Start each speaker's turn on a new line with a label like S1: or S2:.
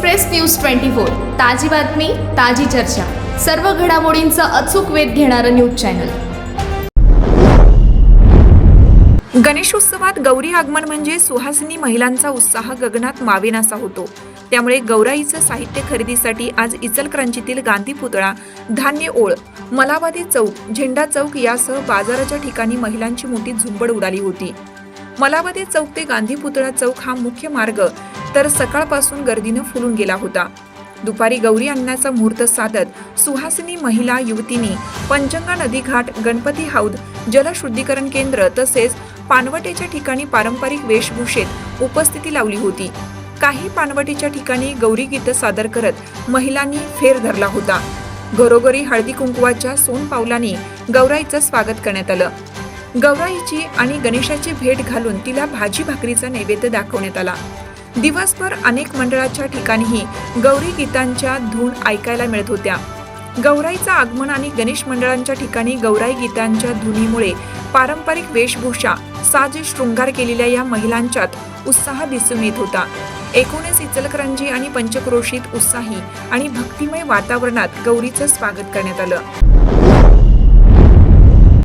S1: Express news twenty four ताजी बातमी ताजी चर्चा. सर्व घडामोडींचा अचूक वेध घेणारं न्यूज चॅनल.
S2: गणेशोत्सवात गौरी आगमन म्हणजे सुहासिनी महिलांचा उत्साह गगनात मावेनासा होतो. त्यामुळे गौराईचं साहित्य खरेदीसाठी आज इचलक्रांचीतील गांधी पुतळा धान्य ओळ मलावादी चौक झेंडा चौक यासह बाजाराच्या ठिकाणी महिलांची मोठी झुंबड उडाली होती. मलावादी चौक ते गांधी पुतळा चौक हा मुख्य मार्ग. तर सकाळपासून गर्दीनं फुलून गेला होता. दुपारी गौरी आणण्याचा मुहूर्त साधत सुहासिनी महिला युवतींनी पंचंगा नदी घाट गणपती हौद जलशुद्धीकरण केंद्र तसेच पानवटेच्या ठिकाणी पारंपरिक वेशभूषेत उपस्थिती लावली होती. काही पानवटीच्या ठिकाणी गौरी गीतं सादर करत महिलांनी फेर धरला होता. घरोघरी हळदी कुंकवाच्या सोन पावलांनी गौराईचं स्वागत करण्यात आलं. गौराईची आणि गणेशाची भेट घालून तिला भाजी भाकरीचा नैवेद्य दाखवण्यात आला. दिवसभर अनेक मंडळाच्या ठिकाणीही गौरी गीतांच्या धून ऐकायला मिळत होत्या. गौराईचं आगमन आणि गणेश मंडळांच्या ठिकाणी गौराई गीतांच्या धुनीमुळे पारंपरिक वेशभूषा साज शृंगार केलेल्या या महिलांच्यात उत्साह दिसून येत होता. एकूणच इचलकरंजी आणि पंचक्रोशीत उत्साही आणि भक्तिमय वातावरणात गौरीचं स्वागत करण्यात आलं.